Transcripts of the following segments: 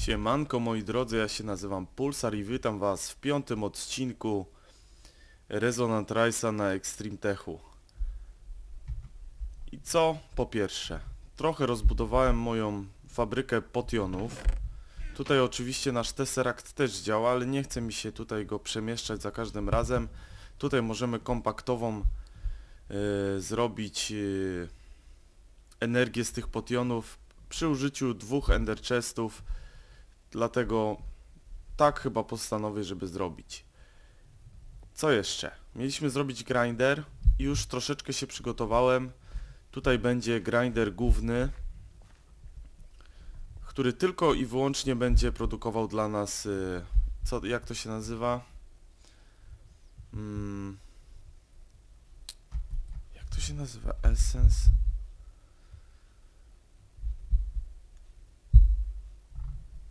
Siemanko moi drodzy, ja się nazywam Pulsar i witam was w piątym odcinku Resonant Rice'a na Extreme Techu. I co? Po pierwsze, trochę rozbudowałem moją fabrykę potionów. Tutaj oczywiście nasz Tesseract też działa, ale nie chce mi się tutaj go przemieszczać za każdym razem. Tutaj możemy kompaktową e, zrobić e, energię z tych potionów przy użyciu dwóch Ender Chestów. Dlatego tak chyba postanowię, żeby zrobić. Co jeszcze? Mieliśmy zrobić grinder już troszeczkę się przygotowałem. Tutaj będzie grinder główny, który tylko i wyłącznie będzie produkował dla nas, y, co, jak to się nazywa? Mm, jak to się nazywa? Essence?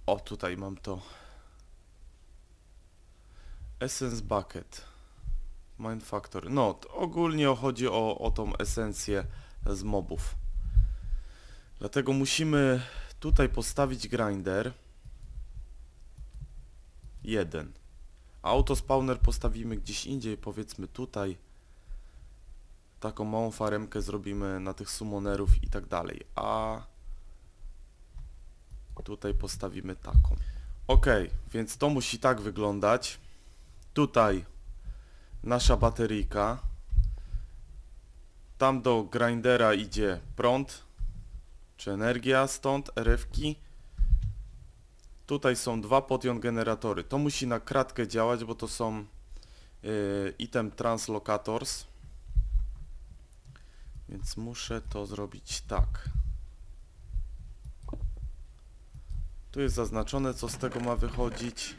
O, tutaj mam to. Essence Bucket. Mind Factory. No, ogólnie chodzi o, o tą esencję z mobów. Dlatego musimy tutaj postawić grinder. Jeden. Autospawner postawimy gdzieś indziej, powiedzmy tutaj. Taką małą faremkę zrobimy na tych summonerów i tak dalej. A Tutaj postawimy taką. Ok, więc to musi tak wyglądać. Tutaj nasza bateryjka. Tam do grindera idzie prąd, czy energia stąd, RF-ki. Tutaj są dwa potion generatory. To musi na kratkę działać, bo to są yy, item translocators. Więc muszę to zrobić tak. Tu jest zaznaczone, co z tego ma wychodzić.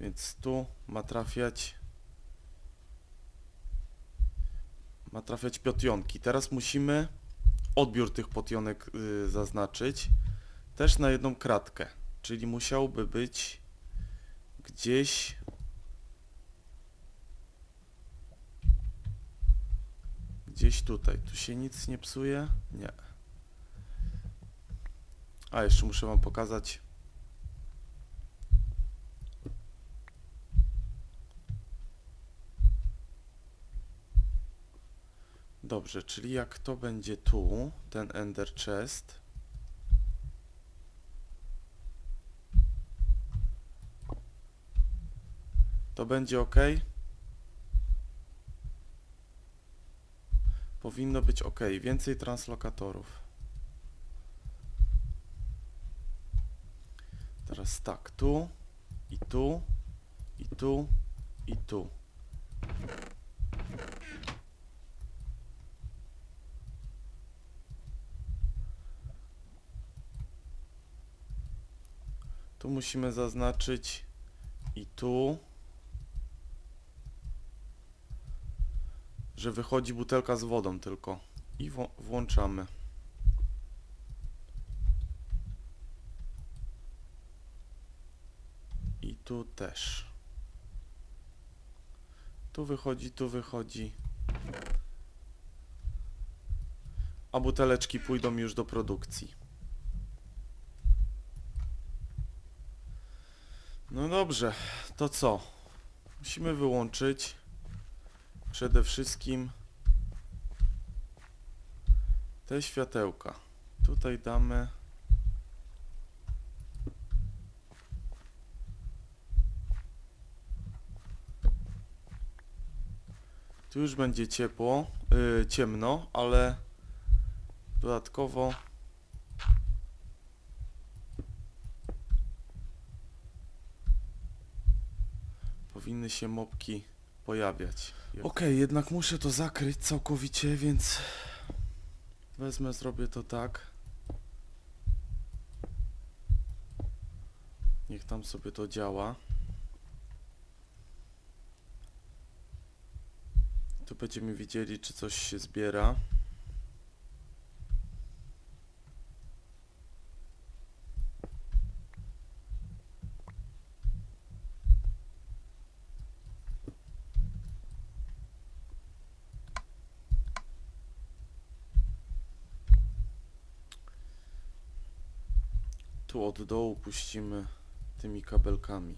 Więc tu ma trafiać ma trafiać potionki. Teraz musimy odbiór tych potionek y, zaznaczyć też na jedną kratkę. Czyli musiałby być gdzieś Gdzieś tutaj. Tu się nic nie psuje? Nie. A, jeszcze muszę wam pokazać. Dobrze, czyli jak to będzie tu, ten Ender Chest. To będzie ok? Powinno być ok. Więcej translokatorów. Teraz tak, tu i tu i tu i tu. Tu musimy zaznaczyć i tu. Że wychodzi butelka z wodą tylko i włączamy. I tu też. Tu wychodzi, tu wychodzi. A buteleczki pójdą już do produkcji. No dobrze, to co? Musimy wyłączyć. Przede wszystkim te światełka. Tutaj damy Tu już będzie ciepło, yy, ciemno, ale dodatkowo powinny się mopki pojawiać. Okej, jednak muszę to zakryć całkowicie, więc wezmę, zrobię to tak. Niech tam sobie to działa. Tu będziemy widzieli, czy coś się zbiera. Tu od dołu puścimy tymi kabelkami.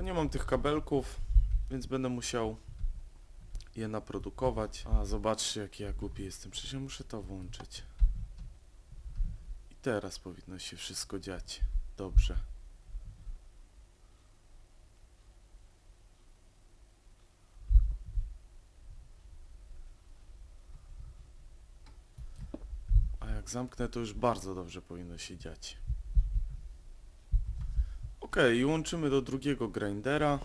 Tylko nie mam tych kabelków, więc będę musiał je naprodukować. A, zobaczcie jaki ja głupi jestem. Przecież muszę to włączyć. I teraz powinno się wszystko dziać. Dobrze. A jak zamknę, to już bardzo dobrze powinno się dziać. Ok, i łączymy do drugiego grindera.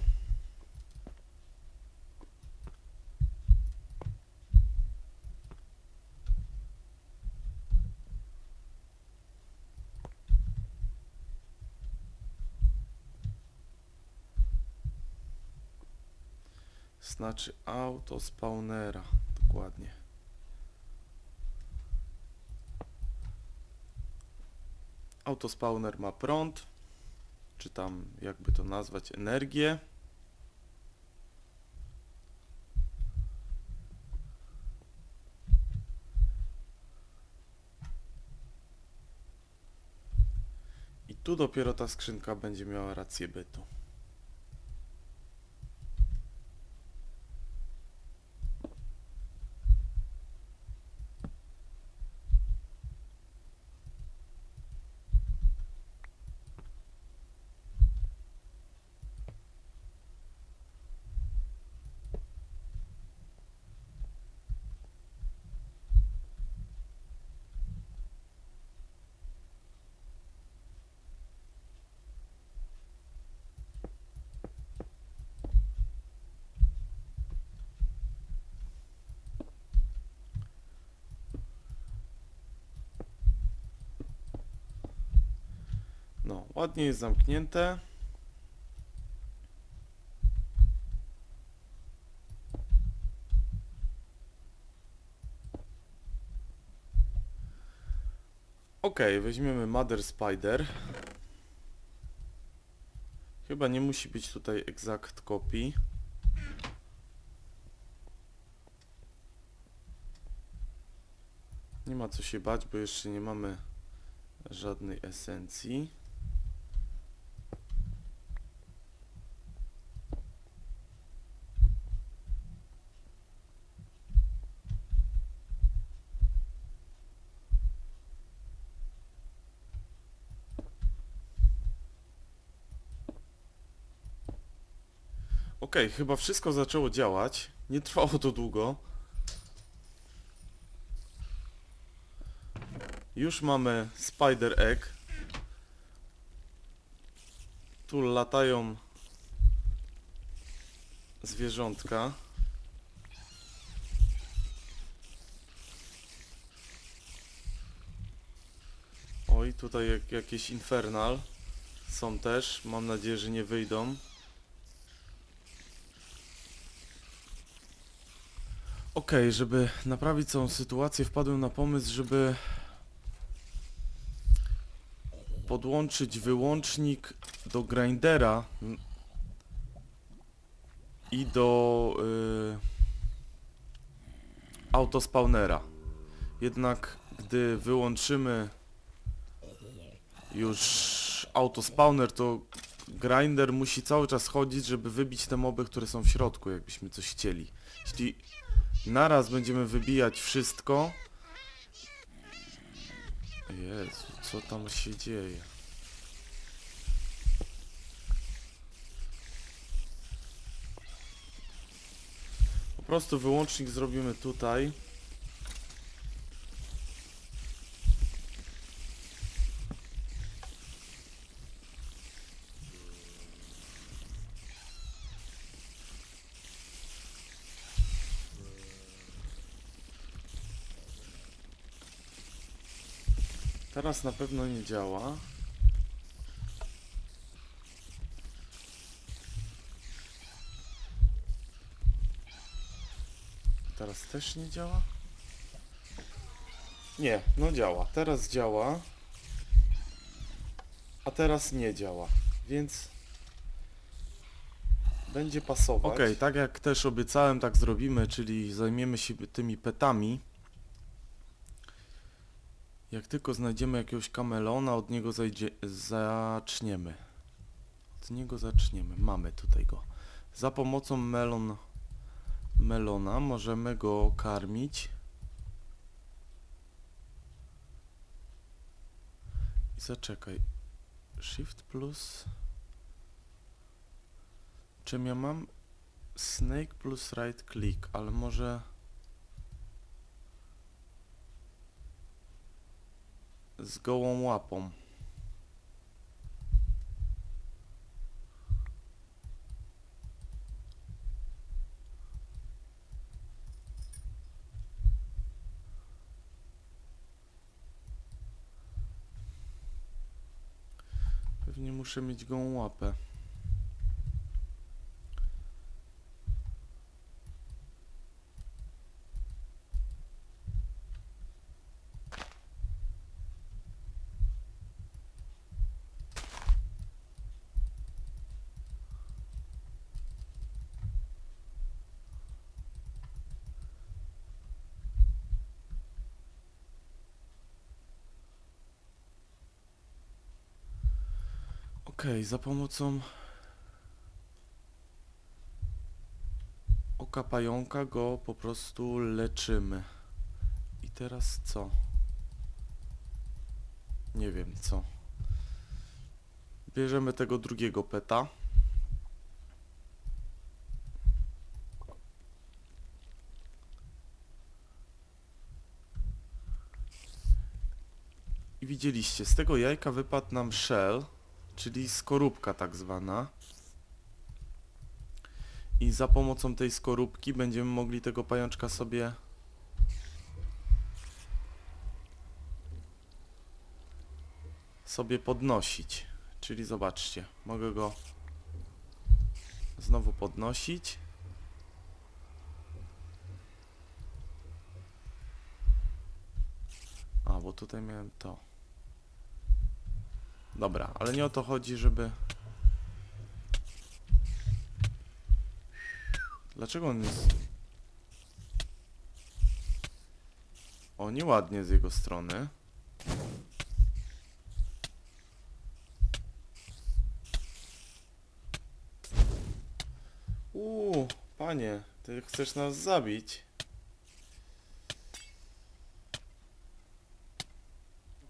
Znaczy auto spawnera, dokładnie. Autospawner ma prąd, czy tam jakby to nazwać, energię. I tu dopiero ta skrzynka będzie miała rację bytu. No, ładnie jest zamknięte. Ok, weźmiemy Mother Spider. Chyba nie musi być tutaj exact copy. Nie ma co się bać, bo jeszcze nie mamy żadnej esencji. Okej, chyba wszystko zaczęło działać. Nie trwało to długo. Już mamy Spider Egg. Tu latają zwierzątka. Oj, tutaj jak, jakieś Infernal są też. Mam nadzieję, że nie wyjdą. Okej, żeby naprawić całą sytuację, wpadłem na pomysł, żeby podłączyć wyłącznik do grindera i do y, autospawnera. Jednak gdy wyłączymy już autospawner, to grinder musi cały czas chodzić, żeby wybić te moby, które są w środku, jakbyśmy coś chcieli. Jeśli naraz będziemy wybijać wszystko, Jezu, co tam się dzieje? Po prostu wyłącznik zrobimy tutaj. Teraz na pewno nie działa. Teraz też nie działa? Nie, no działa. Teraz działa. A teraz nie działa. Więc będzie pasować. Okej, tak jak też obiecałem, tak zrobimy, czyli zajmiemy się tymi petami. Jak tylko znajdziemy jakiegoś kamelona, od niego zajdzie, zaczniemy. Od niego zaczniemy. Mamy tutaj go. Za pomocą melon, melona możemy go karmić. I zaczekaj. Shift plus... Czym ja mam? Snake plus right click, ale może... z gołą łapą. Pewnie muszę mieć gołą łapę. Okej, za pomocą oka pająka go po prostu leczymy. I teraz co? Nie wiem co. Bierzemy tego drugiego peta. I widzieliście, z tego jajka wypadł nam shell czyli skorupka tak zwana. I za pomocą tej skorupki będziemy mogli tego pajączka sobie sobie podnosić. Czyli zobaczcie, mogę go znowu podnosić. A, bo tutaj miałem to. Dobra, ale nie o to chodzi, żeby... Dlaczego on jest... O, nieładnie z jego strony. Uuu, panie, ty chcesz nas zabić.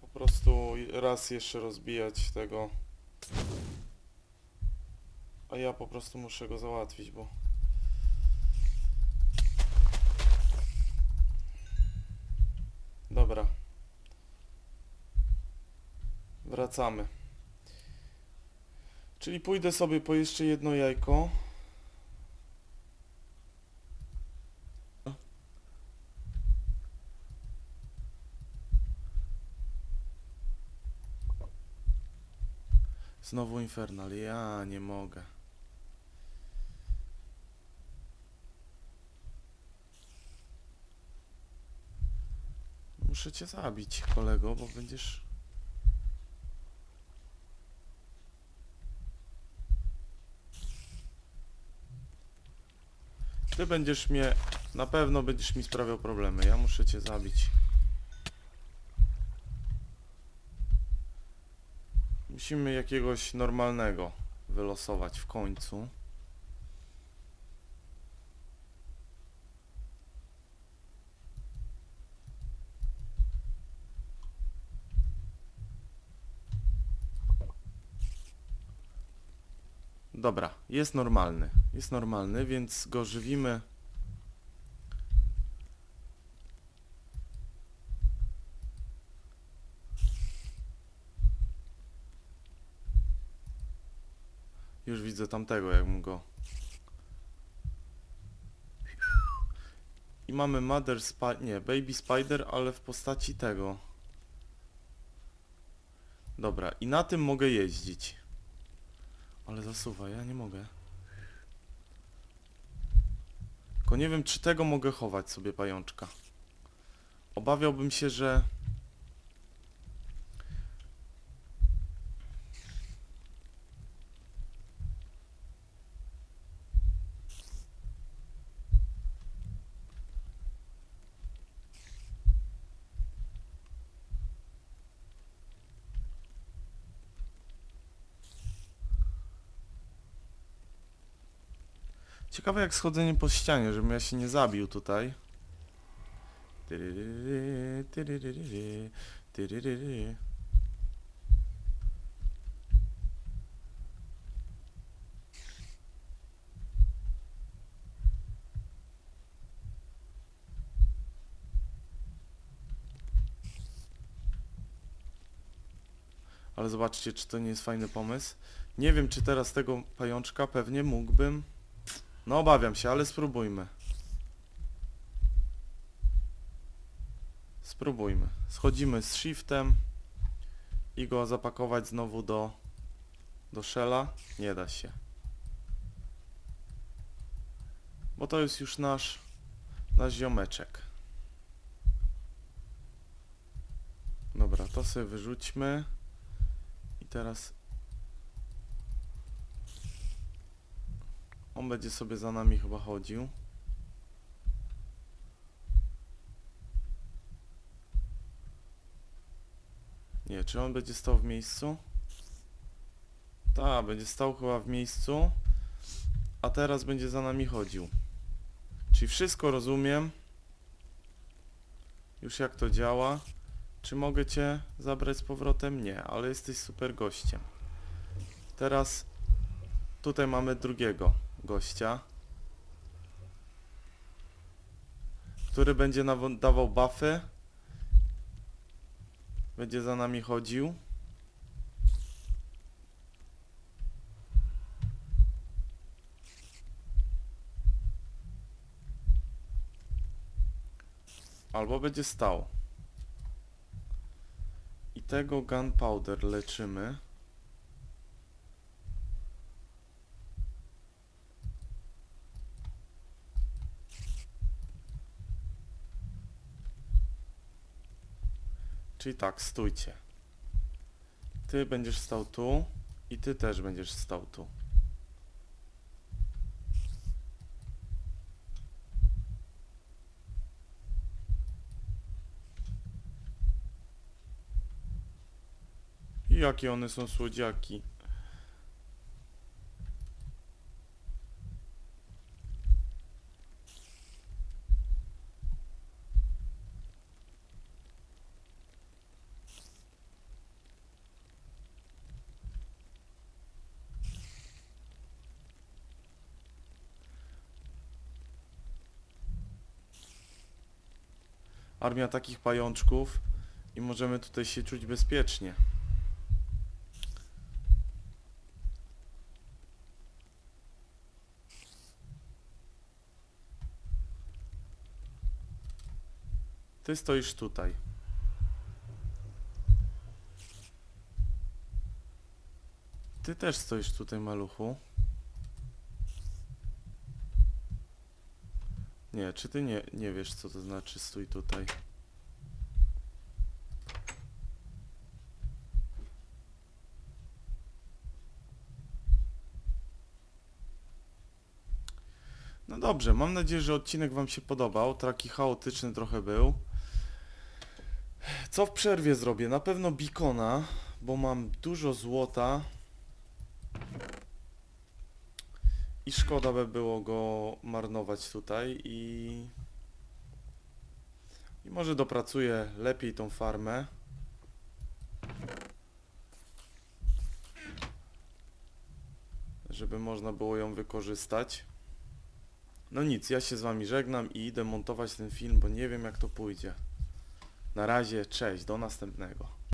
Po prostu raz jeszcze rozbijać tego. A ja po prostu muszę go załatwić, bo... Dobra. Wracamy. Czyli pójdę sobie po jeszcze jedno jajko. Znowu Infernal. Ja nie mogę. Muszę cię zabić, kolego, bo będziesz... Ty będziesz mnie... Na pewno będziesz mi sprawiał problemy. Ja muszę cię zabić. Musimy jakiegoś normalnego wylosować w końcu. Dobra, jest normalny. Jest normalny, więc go żywimy Już widzę tamtego, jakbym go... I mamy Mother Spider... Nie, Baby Spider, ale w postaci tego. Dobra, i na tym mogę jeździć. Ale zasuwa, ja nie mogę. Tylko nie wiem, czy tego mogę chować sobie pajączka. Obawiałbym się, że... Ciekawe jak schodzenie po ścianie, żebym ja się nie zabił tutaj. Ale zobaczcie, czy to nie jest fajny pomysł. Nie wiem, czy teraz tego pajączka pewnie mógłbym no obawiam się, ale spróbujmy. Spróbujmy. Schodzimy z shiftem i go zapakować znowu do do shella. Nie da się. Bo to jest już nasz nasz ziomeczek. Dobra, to sobie wyrzućmy. I teraz On będzie sobie za nami chyba chodził. Nie, czy on będzie stał w miejscu? Tak, będzie stał chyba w miejscu. A teraz będzie za nami chodził. Czyli wszystko rozumiem. Już jak to działa. Czy mogę cię zabrać z powrotem? Nie, ale jesteś super gościem. Teraz tutaj mamy drugiego gościa, który będzie dawał buffy, będzie za nami chodził. Albo będzie stał. I tego gunpowder leczymy. Czyli tak, stójcie. Ty będziesz stał tu i ty też będziesz stał tu. Jakie one są słodziaki. Armia takich pajączków i możemy tutaj się czuć bezpiecznie. Ty stoisz tutaj. Ty też stoisz tutaj, maluchu. Nie, czy ty nie, nie wiesz, co to znaczy stój tutaj? No dobrze, mam nadzieję, że odcinek Wam się podobał. Taki chaotyczny trochę był. Co w przerwie zrobię? Na pewno bikona, bo mam dużo złota. I szkoda by było go marnować tutaj i... I może dopracuję lepiej tą farmę. żeby można było ją wykorzystać. No nic, ja się z wami żegnam i idę montować ten film, bo nie wiem jak to pójdzie. Na razie, cześć, do następnego.